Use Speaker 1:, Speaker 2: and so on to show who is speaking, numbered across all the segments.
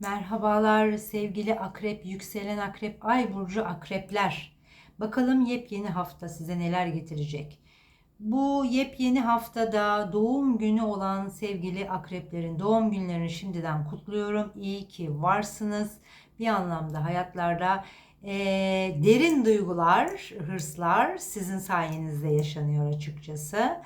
Speaker 1: Merhabalar sevgili akrep, yükselen akrep, ay burcu akrepler. Bakalım yepyeni hafta size neler getirecek. Bu yepyeni haftada doğum günü olan sevgili akreplerin doğum günlerini şimdiden kutluyorum. İyi ki varsınız. Bir anlamda hayatlarda eee, derin duygular, hırslar sizin sayenizde yaşanıyor açıkçası.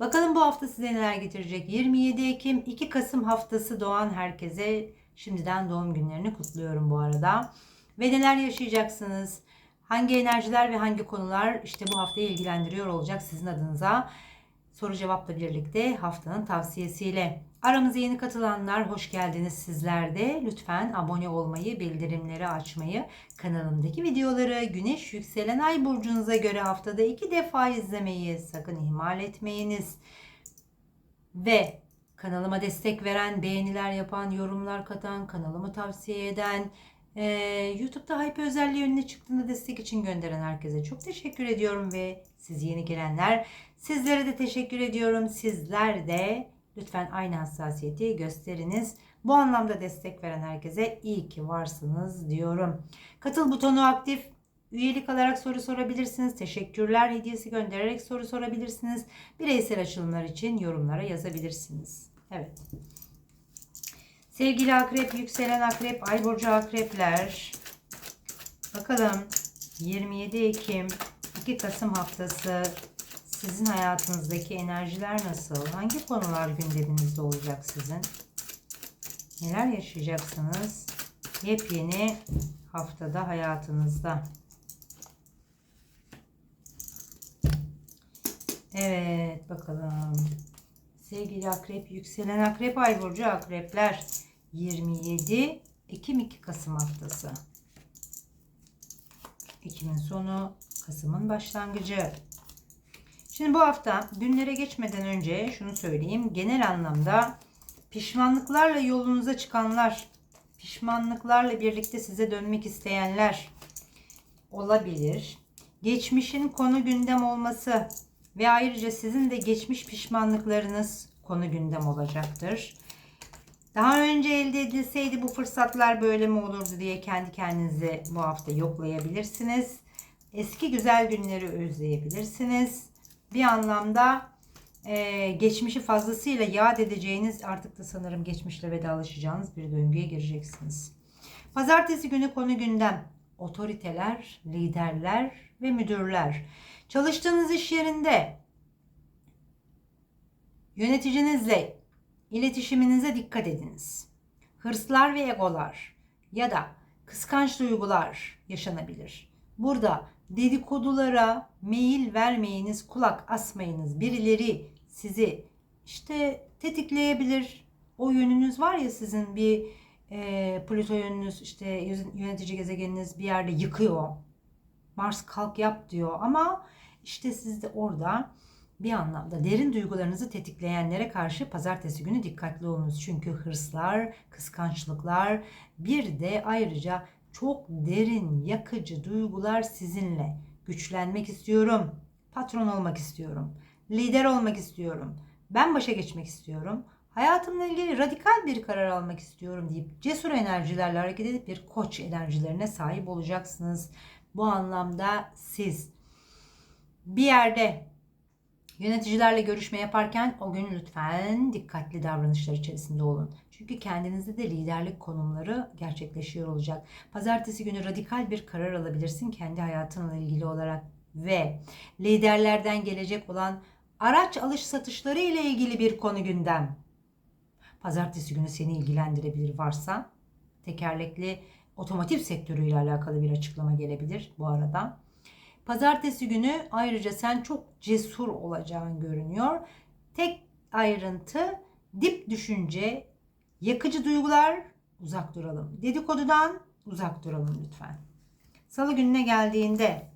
Speaker 1: Bakalım bu hafta size neler getirecek. 27 Ekim 2 Kasım haftası doğan herkese şimdiden doğum günlerini kutluyorum bu arada. Ve neler yaşayacaksınız? Hangi enerjiler ve hangi konular işte bu haftayı ilgilendiriyor olacak sizin adınıza? Soru cevapla birlikte haftanın tavsiyesiyle. Aramıza yeni katılanlar hoş geldiniz sizler de. Lütfen abone olmayı, bildirimleri açmayı, kanalımdaki videoları güneş yükselen ay burcunuza göre haftada iki defa izlemeyi sakın ihmal etmeyiniz. Ve kanalıma destek veren, beğeniler yapan, yorumlar katan, kanalımı tavsiye eden, ee, YouTube'da hype özelliği önüne çıktığında destek için gönderen herkese çok teşekkür ediyorum ve siz yeni gelenler sizlere de teşekkür ediyorum. Sizler de lütfen aynı hassasiyeti gösteriniz. Bu anlamda destek veren herkese iyi ki varsınız diyorum. Katıl butonu aktif. Üyelik alarak soru sorabilirsiniz. Teşekkürler hediyesi göndererek soru sorabilirsiniz. Bireysel açılımlar için yorumlara yazabilirsiniz. Evet. Sevgili akrep, yükselen akrep, ay burcu akrepler. Bakalım 27 Ekim 2 Kasım haftası sizin hayatınızdaki enerjiler nasıl? Hangi konular gündeminizde olacak sizin? Neler yaşayacaksınız? Yepyeni haftada hayatınızda. Evet bakalım. Sevgili akrep, yükselen akrep, ay burcu akrepler. 27 Ekim 2 Kasım haftası. Ekim'in sonu, Kasım'ın başlangıcı. Şimdi bu hafta günlere geçmeden önce şunu söyleyeyim. Genel anlamda pişmanlıklarla yolunuza çıkanlar, pişmanlıklarla birlikte size dönmek isteyenler olabilir. Geçmişin konu gündem olması ve ayrıca sizin de geçmiş pişmanlıklarınız konu gündem olacaktır. Daha önce elde edilseydi bu fırsatlar böyle mi olurdu diye kendi kendinizi bu hafta yoklayabilirsiniz. Eski güzel günleri özleyebilirsiniz. Bir anlamda e, geçmişi fazlasıyla yad edeceğiniz artık da sanırım geçmişle vedalaşacağınız bir döngüye gireceksiniz. Pazartesi günü konu gündem. Otoriteler, liderler ve müdürler. Çalıştığınız iş yerinde yöneticinizle iletişiminize dikkat ediniz. Hırslar ve egolar ya da kıskanç duygular yaşanabilir. Burada dedikodulara meyil vermeyiniz, kulak asmayınız. Birileri sizi işte tetikleyebilir. O yönünüz var ya sizin bir e, Plüto yönünüz işte yönetici gezegeniniz bir yerde yıkıyor. Mars kalk yap diyor ama işte siz de orada bir anlamda derin duygularınızı tetikleyenlere karşı pazartesi günü dikkatli olunuz. Çünkü hırslar, kıskançlıklar bir de ayrıca çok derin, yakıcı duygular sizinle. Güçlenmek istiyorum, patron olmak istiyorum, lider olmak istiyorum, ben başa geçmek istiyorum, hayatımla ilgili radikal bir karar almak istiyorum deyip cesur enerjilerle hareket edip bir koç enerjilerine sahip olacaksınız. Bu anlamda siz bir yerde yöneticilerle görüşme yaparken o gün lütfen dikkatli davranışlar içerisinde olun. Çünkü kendinizde de liderlik konumları gerçekleşiyor olacak. Pazartesi günü radikal bir karar alabilirsin kendi hayatınla ilgili olarak ve liderlerden gelecek olan araç alış satışları ile ilgili bir konu gündem. Pazartesi günü seni ilgilendirebilir varsa tekerlekli otomotiv sektörüyle alakalı bir açıklama gelebilir bu arada. Pazartesi günü ayrıca sen çok cesur olacağın görünüyor. Tek ayrıntı dip düşünce, yakıcı duygular uzak duralım. Dedikodudan uzak duralım lütfen. Salı gününe geldiğinde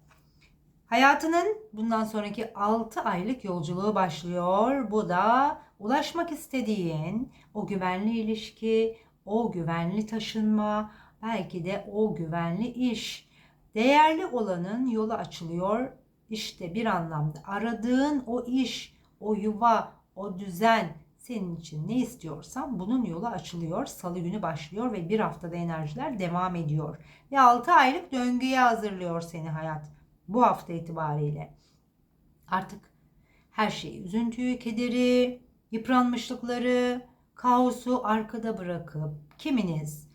Speaker 1: hayatının bundan sonraki 6 aylık yolculuğu başlıyor. Bu da ulaşmak istediğin o güvenli ilişki, o güvenli taşınma, belki de o güvenli iş Değerli olanın yolu açılıyor. İşte bir anlamda aradığın o iş, o yuva, o düzen senin için ne istiyorsan bunun yolu açılıyor. Salı günü başlıyor ve bir haftada enerjiler devam ediyor. Ve 6 aylık döngüye hazırlıyor seni hayat. Bu hafta itibariyle. Artık her şeyi, üzüntüyü, kederi, yıpranmışlıkları, kaosu arkada bırakıp kiminiz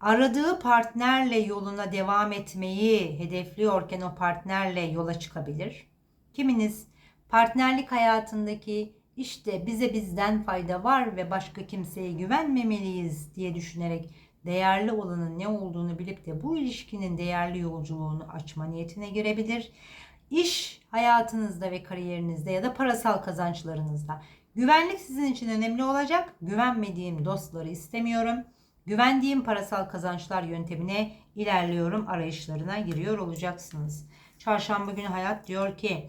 Speaker 1: aradığı partnerle yoluna devam etmeyi hedefliyorken o partnerle yola çıkabilir. Kiminiz partnerlik hayatındaki işte bize bizden fayda var ve başka kimseye güvenmemeliyiz diye düşünerek değerli olanın ne olduğunu bilip de bu ilişkinin değerli yolculuğunu açma niyetine girebilir. İş hayatınızda ve kariyerinizde ya da parasal kazançlarınızda güvenlik sizin için önemli olacak. Güvenmediğim dostları istemiyorum. Güvendiğim parasal kazançlar yöntemine ilerliyorum arayışlarına giriyor olacaksınız. Çarşamba günü hayat diyor ki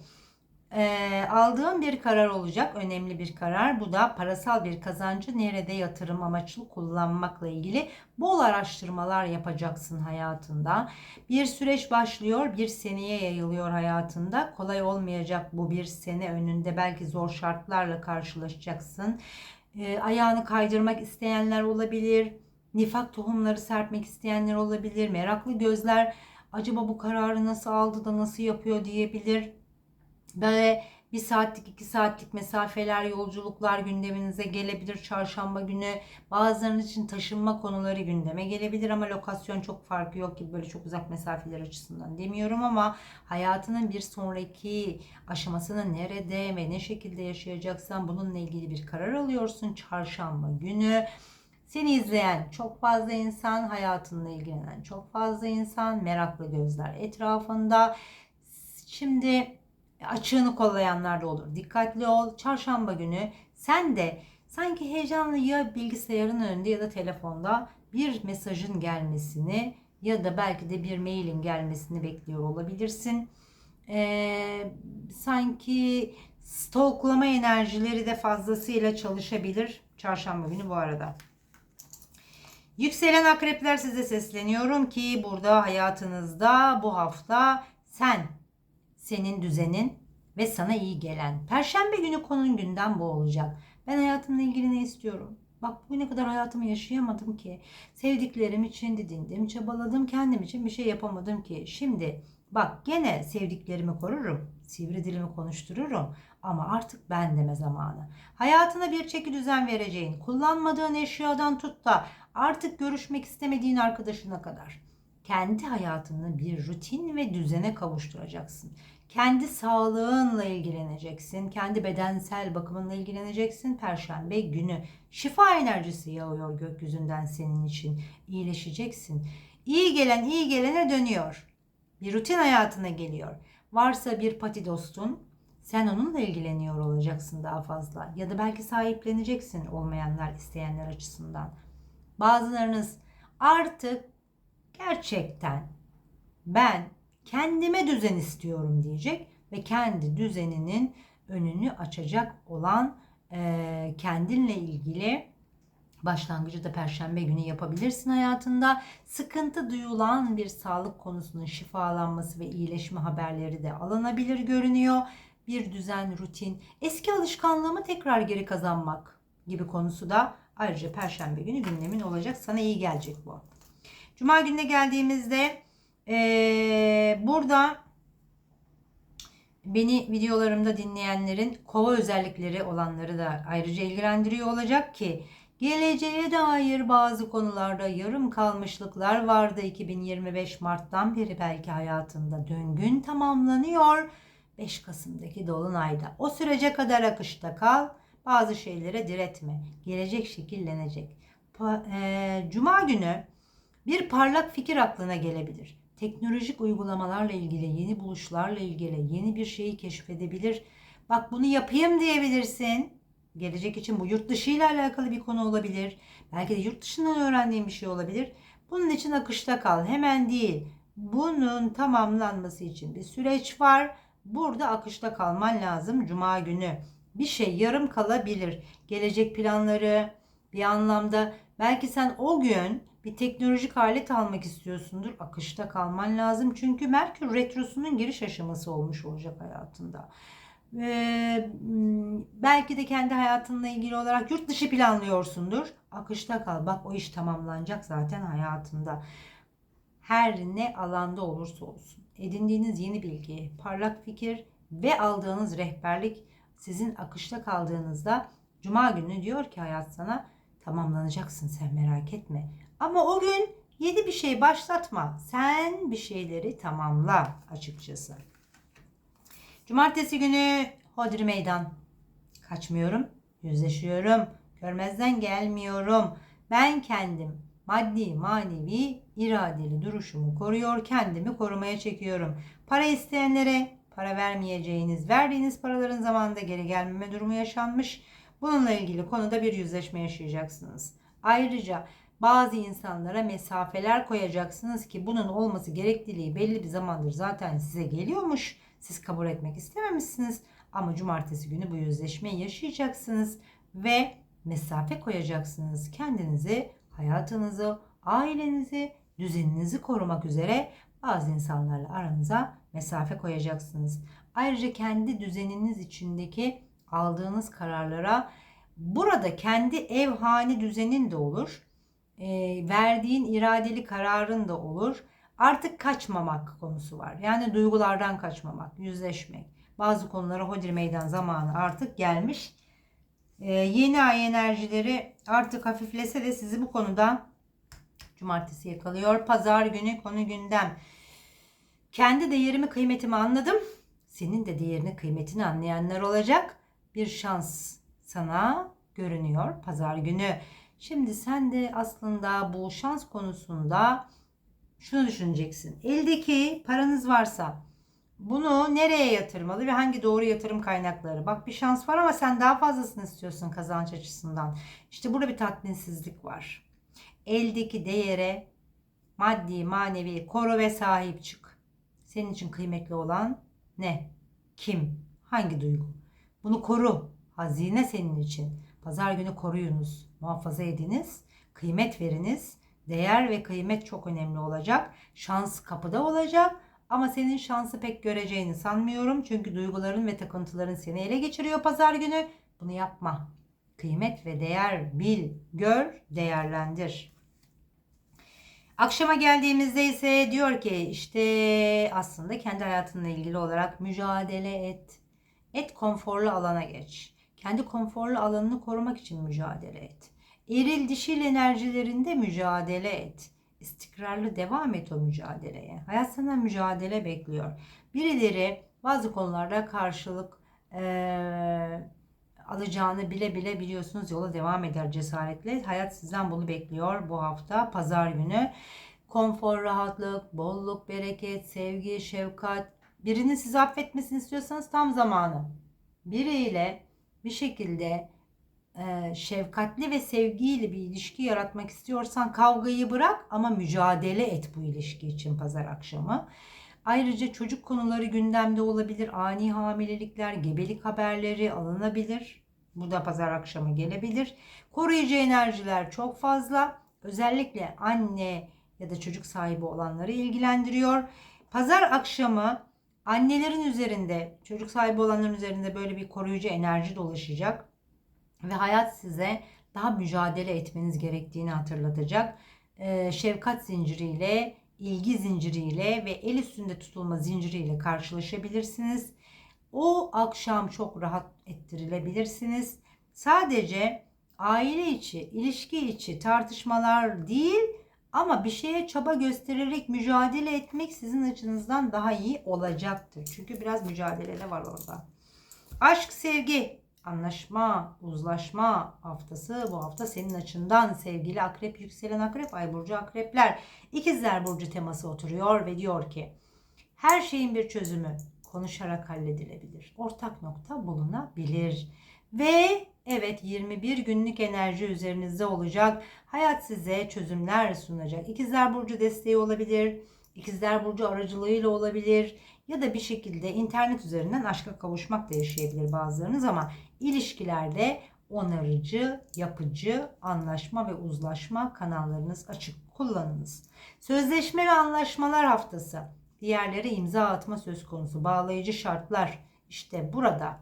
Speaker 1: e, aldığım bir karar olacak. Önemli bir karar. Bu da parasal bir kazancı nerede yatırım amaçlı kullanmakla ilgili bol araştırmalar yapacaksın hayatında. Bir süreç başlıyor. Bir seneye yayılıyor hayatında. Kolay olmayacak bu bir sene önünde. Belki zor şartlarla karşılaşacaksın. E, ayağını kaydırmak isteyenler olabilir. Nifak tohumları serpmek isteyenler olabilir. Meraklı gözler acaba bu kararı nasıl aldı da nasıl yapıyor diyebilir Böyle bir saatlik iki saatlik mesafeler yolculuklar gündeminize gelebilir çarşamba günü. Bazılarınız için taşınma konuları gündeme gelebilir ama lokasyon çok farkı yok gibi böyle çok uzak mesafeler açısından demiyorum ama hayatının bir sonraki aşamasını nerede ve ne şekilde yaşayacaksan bununla ilgili bir karar alıyorsun çarşamba günü. Seni izleyen çok fazla insan, hayatınla ilgilenen çok fazla insan, meraklı gözler etrafında. Şimdi açığını kollayanlar da olur. Dikkatli ol. Çarşamba günü sen de sanki heyecanlı ya bilgisayarın önünde ya da telefonda bir mesajın gelmesini ya da belki de bir mailin gelmesini bekliyor olabilirsin. Ee, sanki stoklama enerjileri de fazlasıyla çalışabilir çarşamba günü bu arada. Yükselen akrepler size sesleniyorum ki burada hayatınızda bu hafta sen senin düzenin ve sana iyi gelen. Perşembe günü konun günden bu olacak. Ben hayatımla ilgili ne istiyorum? Bak bugüne kadar hayatımı yaşayamadım ki. Sevdiklerim için didindim, çabaladım. Kendim için bir şey yapamadım ki. Şimdi bak gene sevdiklerimi korurum. Sivri dilimi konuştururum. Ama artık ben deme zamanı. Hayatına bir çeki düzen vereceğin, kullanmadığın eşyadan tut da artık görüşmek istemediğin arkadaşına kadar kendi hayatını bir rutin ve düzene kavuşturacaksın. Kendi sağlığınla ilgileneceksin. Kendi bedensel bakımınla ilgileneceksin. Perşembe günü şifa enerjisi yağıyor gökyüzünden senin için. İyileşeceksin. İyi gelen iyi gelene dönüyor. Bir rutin hayatına geliyor. Varsa bir pati dostun, sen onunla ilgileniyor olacaksın daha fazla. Ya da belki sahipleneceksin olmayanlar, isteyenler açısından. Bazılarınız artık gerçekten ben kendime düzen istiyorum diyecek ve kendi düzeninin önünü açacak olan e, kendinle ilgili başlangıcı da perşembe günü yapabilirsin hayatında. Sıkıntı duyulan bir sağlık konusunun şifalanması ve iyileşme haberleri de alınabilir görünüyor. Bir düzen, rutin, eski alışkanlığımı tekrar geri kazanmak gibi konusu da ayrıca perşembe günü gündemin olacak. Sana iyi gelecek bu. Cuma gününe geldiğimizde ee, burada beni videolarımda dinleyenlerin kova özellikleri olanları da ayrıca ilgilendiriyor olacak ki geleceğe dair bazı konularda yarım kalmışlıklar vardı 2025 Mart'tan beri belki hayatında döngün tamamlanıyor 5 Kasım'daki dolunayda. O sürece kadar akışta kal. Bazı şeylere diretme. Gelecek şekillenecek. Cuma günü bir parlak fikir aklına gelebilir teknolojik uygulamalarla ilgili, yeni buluşlarla ilgili yeni bir şeyi keşfedebilir. Bak bunu yapayım diyebilirsin. Gelecek için bu yurt dışı ile alakalı bir konu olabilir. Belki de yurt dışından öğrendiğin bir şey olabilir. Bunun için akışta kal. Hemen değil. Bunun tamamlanması için bir süreç var. Burada akışta kalman lazım cuma günü. Bir şey yarım kalabilir. Gelecek planları bir anlamda belki sen o gün bir teknolojik alet almak istiyorsundur. Akışta kalman lazım. Çünkü Merkür Retrosu'nun giriş aşaması olmuş olacak hayatında. Ee, belki de kendi hayatınla ilgili olarak yurt dışı planlıyorsundur. Akışta kal. Bak o iş tamamlanacak zaten hayatında. Her ne alanda olursa olsun. Edindiğiniz yeni bilgi, parlak fikir ve aldığınız rehberlik sizin akışta kaldığınızda Cuma günü diyor ki hayat sana tamamlanacaksın sen merak etme. Ama o gün yeni bir şey başlatma. Sen bir şeyleri tamamla açıkçası. Cumartesi günü hodri meydan. Kaçmıyorum, yüzleşiyorum, görmezden gelmiyorum. Ben kendim maddi, manevi, iradeli duruşumu koruyor, kendimi korumaya çekiyorum. Para isteyenlere para vermeyeceğiniz, verdiğiniz paraların zamanında geri gelmeme durumu yaşanmış. Bununla ilgili konuda bir yüzleşme yaşayacaksınız. Ayrıca bazı insanlara mesafeler koyacaksınız ki bunun olması gerekliliği belli bir zamandır zaten size geliyormuş. Siz kabul etmek istememişsiniz ama cumartesi günü bu yüzleşmeyi yaşayacaksınız ve mesafe koyacaksınız. Kendinizi, hayatınızı, ailenizi, düzeninizi korumak üzere bazı insanlarla aranıza mesafe koyacaksınız. Ayrıca kendi düzeniniz içindeki aldığınız kararlara burada kendi ev hane düzenin de olur. E, verdiğin iradeli kararın da olur. Artık kaçmamak konusu var. Yani duygulardan kaçmamak, yüzleşmek. Bazı konulara hodri meydan zamanı artık gelmiş. E, yeni ay enerjileri artık hafiflese de sizi bu konuda cumartesi yakalıyor. Pazar günü konu gündem. Kendi değerimi, kıymetimi anladım. Senin de değerini, kıymetini anlayanlar olacak. Bir şans sana görünüyor pazar günü. Şimdi sen de aslında bu şans konusunda şunu düşüneceksin. Eldeki paranız varsa bunu nereye yatırmalı ve hangi doğru yatırım kaynakları? Bak bir şans var ama sen daha fazlasını istiyorsun kazanç açısından. İşte burada bir tatminsizlik var. Eldeki değere maddi, manevi koru ve sahip çık. Senin için kıymetli olan ne? Kim? Hangi duygu? Bunu koru. Hazine senin için. Pazar günü koruyunuz. Muhafaza ediniz. Kıymet veriniz. Değer ve kıymet çok önemli olacak. Şans kapıda olacak. Ama senin şansı pek göreceğini sanmıyorum. Çünkü duyguların ve takıntıların seni ele geçiriyor pazar günü. Bunu yapma. Kıymet ve değer bil, gör, değerlendir. Akşama geldiğimizde ise diyor ki işte aslında kendi hayatınla ilgili olarak mücadele et. Et konforlu alana geç. Kendi konforlu alanını korumak için mücadele et. Eril dişil enerjilerinde mücadele et. İstikrarlı devam et o mücadeleye. Hayat senden mücadele bekliyor. Birileri bazı konularda karşılık eee, alacağını bile bile biliyorsunuz yola devam eder cesaretle. Hayat sizden bunu bekliyor bu hafta pazar günü. Konfor, rahatlık, bolluk, bereket, sevgi, şefkat. Birini sizi affetmesini istiyorsanız tam zamanı. Biriyle bir şekilde e, şefkatli ve sevgiyle bir ilişki yaratmak istiyorsan kavgayı bırak ama mücadele et bu ilişki için pazar akşamı. Ayrıca çocuk konuları gündemde olabilir. Ani hamilelikler, gebelik haberleri alınabilir. Bu da pazar akşamı gelebilir. Koruyucu enerjiler çok fazla. Özellikle anne ya da çocuk sahibi olanları ilgilendiriyor. Pazar akşamı annelerin üzerinde, çocuk sahibi olanların üzerinde böyle bir koruyucu enerji dolaşacak. Ve hayat size daha mücadele etmeniz gerektiğini hatırlatacak. Ee, şefkat zinciriyle, ilgi zinciriyle ve el üstünde tutulma zinciriyle karşılaşabilirsiniz. O akşam çok rahat ettirilebilirsiniz. Sadece aile içi, ilişki içi tartışmalar değil ama bir şeye çaba göstererek mücadele etmek sizin açınızdan daha iyi olacaktır. Çünkü biraz mücadele de var orada. Aşk, sevgi, anlaşma, uzlaşma haftası bu hafta senin açından sevgili akrep, yükselen akrep, ay burcu akrepler. İkizler burcu teması oturuyor ve diyor ki her şeyin bir çözümü konuşarak halledilebilir. Ortak nokta bulunabilir. Ve evet 21 günlük enerji üzerinizde olacak. Hayat size çözümler sunacak. İkizler Burcu desteği olabilir. İkizler Burcu aracılığıyla olabilir. Ya da bir şekilde internet üzerinden aşka kavuşmak da yaşayabilir bazılarınız ama ilişkilerde onarıcı, yapıcı, anlaşma ve uzlaşma kanallarınız açık kullanınız. Sözleşme ve anlaşmalar haftası. Diğerlere imza atma söz konusu. Bağlayıcı şartlar, İşte burada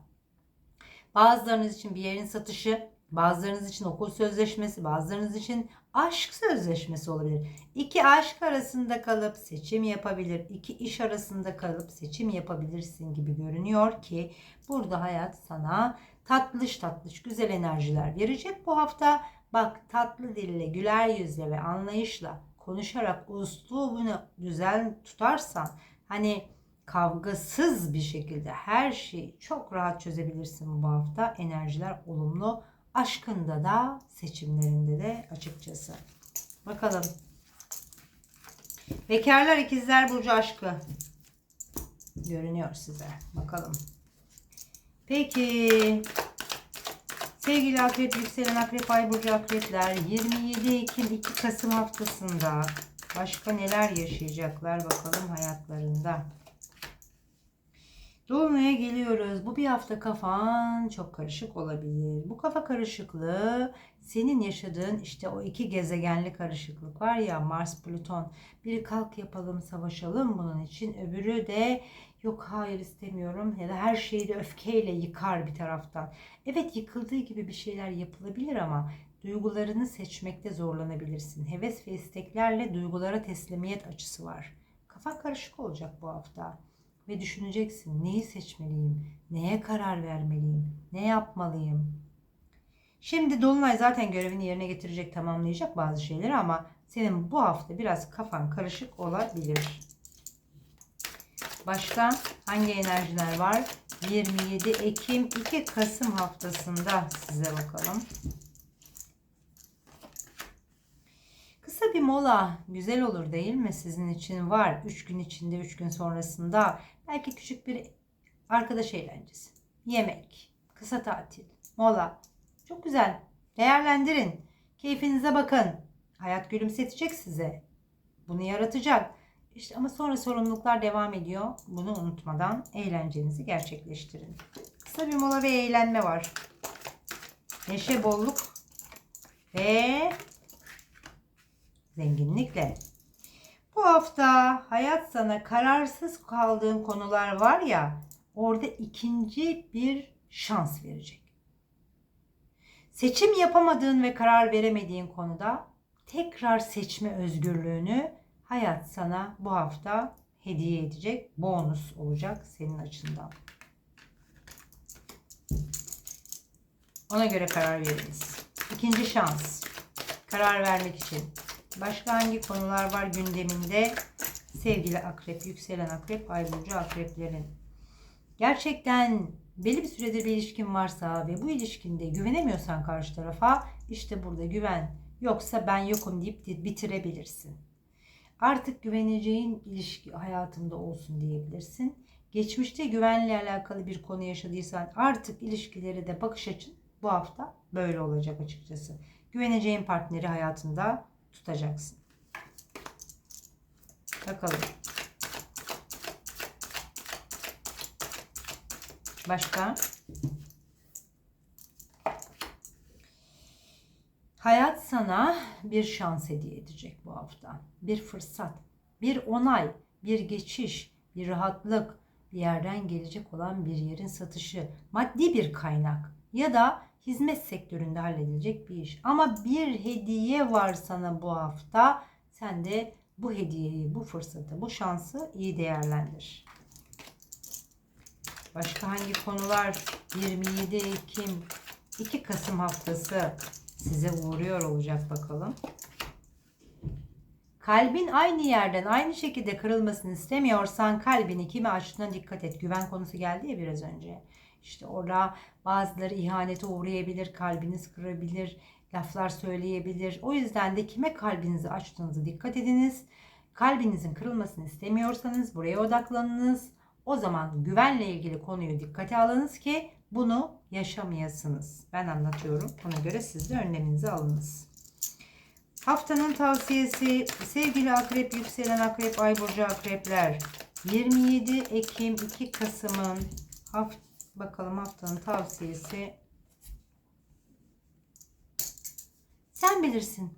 Speaker 1: bazılarınız için bir yerin satışı, bazılarınız için okul sözleşmesi, bazılarınız için aşk sözleşmesi olabilir. İki aşk arasında kalıp seçim yapabilir, iki iş arasında kalıp seçim yapabilirsin gibi görünüyor ki burada hayat sana tatlış tatlış güzel enerjiler verecek bu hafta. Bak tatlı dille, güler yüzle ve anlayışla konuşarak uslubunu güzel tutarsan hani kavgasız bir şekilde her şeyi çok rahat çözebilirsin bu hafta. Enerjiler olumlu. Aşkında da seçimlerinde de açıkçası. Bakalım. Bekarlar ikizler burcu aşkı görünüyor size. Bakalım. Peki sevgili akrep yükselen akrep ay burcu akrepler 27 Ekim 2 Kasım haftasında başka neler yaşayacaklar bakalım hayatlarında. Dolunay'a geliyoruz. Bu bir hafta kafan çok karışık olabilir. Bu kafa karışıklığı senin yaşadığın işte o iki gezegenli karışıklık var ya Mars Plüton. Biri kalk yapalım savaşalım bunun için. Öbürü de yok hayır istemiyorum ya da her şeyi de öfkeyle yıkar bir taraftan. Evet yıkıldığı gibi bir şeyler yapılabilir ama duygularını seçmekte zorlanabilirsin. Heves ve isteklerle duygulara teslimiyet açısı var. Kafan karışık olacak bu hafta ve düşüneceksin neyi seçmeliyim, neye karar vermeliyim, ne yapmalıyım. Şimdi Dolunay zaten görevini yerine getirecek, tamamlayacak bazı şeyleri ama senin bu hafta biraz kafan karışık olabilir. Başka hangi enerjiler var? 27 Ekim 2 Kasım haftasında size bakalım. Kısa bir mola güzel olur değil mi sizin için var. 3 gün içinde 3 gün sonrasında belki küçük bir arkadaş eğlencesi, yemek, kısa tatil, mola. Çok güzel. Değerlendirin. Keyfinize bakın. Hayat gülümsetecek size. Bunu yaratacak. İşte ama sonra sorumluluklar devam ediyor. Bunu unutmadan eğlencenizi gerçekleştirin. Kısa bir mola ve eğlenme var. Neşe, bolluk ve zenginlikle. Bu hafta hayat sana kararsız kaldığın konular var ya orada ikinci bir şans verecek. Seçim yapamadığın ve karar veremediğin konuda tekrar seçme özgürlüğünü hayat sana bu hafta hediye edecek. Bonus olacak senin açından. Ona göre karar veriniz. İkinci şans. Karar vermek için. Başka hangi konular var gündeminde? Sevgili akrep, yükselen akrep, ay burcu akreplerin. Gerçekten belli bir süredir bir ilişkin varsa ve bu ilişkinde güvenemiyorsan karşı tarafa işte burada güven yoksa ben yokum deyip bitirebilirsin. Artık güveneceğin ilişki hayatımda olsun diyebilirsin. Geçmişte güvenle alakalı bir konu yaşadıysan artık ilişkileri de bakış açın bu hafta böyle olacak açıkçası. Güveneceğin partneri hayatında tutacaksın. Bakalım. Başka? Hayat sana bir şans hediye edecek bu hafta. Bir fırsat, bir onay, bir geçiş, bir rahatlık, bir yerden gelecek olan bir yerin satışı, maddi bir kaynak ya da hizmet sektöründe halledilecek bir iş. Ama bir hediye var sana bu hafta. Sen de bu hediyeyi, bu fırsatı, bu şansı iyi değerlendir. Başka hangi konular 27 Ekim 2 Kasım haftası size uğruyor olacak bakalım. Kalbin aynı yerden aynı şekilde kırılmasını istemiyorsan kalbini kime açtığına dikkat et. Güven konusu geldi ya biraz önce. İşte orada bazıları ihanete uğrayabilir, kalbiniz kırabilir, laflar söyleyebilir. O yüzden de kime kalbinizi açtığınızı dikkat ediniz. Kalbinizin kırılmasını istemiyorsanız buraya odaklanınız. O zaman güvenle ilgili konuyu dikkate alınız ki bunu yaşamayasınız. Ben anlatıyorum. Buna göre siz de önleminizi alınız. Haftanın tavsiyesi sevgili akrep, yükselen akrep, ay burcu akrepler. 27 Ekim 2 Kasım'ın haft bakalım haftanın tavsiyesi. Sen bilirsin.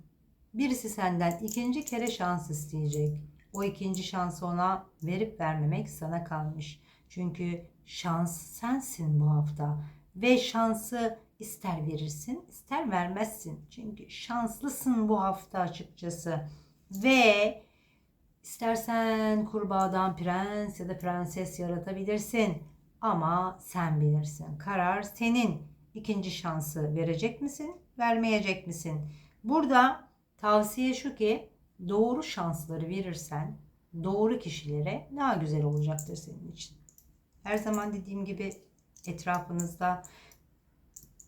Speaker 1: Birisi senden ikinci kere şans isteyecek. O ikinci şansı ona verip vermemek sana kalmış. Çünkü şans sensin bu hafta ve şansı ister verirsin ister vermezsin. Çünkü şanslısın bu hafta açıkçası. Ve istersen kurbağadan prens ya da prenses yaratabilirsin. Ama sen bilirsin. Karar senin. İkinci şansı verecek misin, vermeyecek misin? Burada tavsiye şu ki doğru şansları verirsen doğru kişilere daha güzel olacaktır senin için. Her zaman dediğim gibi etrafınızda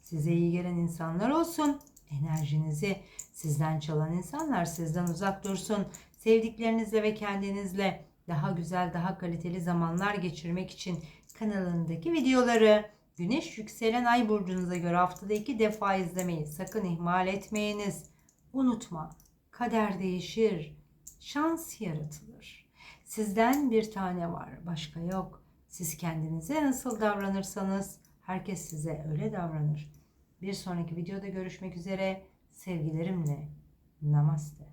Speaker 1: size iyi gelen insanlar olsun. Enerjinizi sizden çalan insanlar sizden uzak dursun. Sevdiklerinizle ve kendinizle daha güzel, daha kaliteli zamanlar geçirmek için kanalındaki videoları Güneş yükselen ay burcunuza göre haftada iki defa izlemeyi sakın ihmal etmeyiniz. Unutma, kader değişir, şans yaratılır. Sizden bir tane var, başka yok. Siz kendinize nasıl davranırsanız herkes size öyle davranır. Bir sonraki videoda görüşmek üzere. Sevgilerimle. Namaste.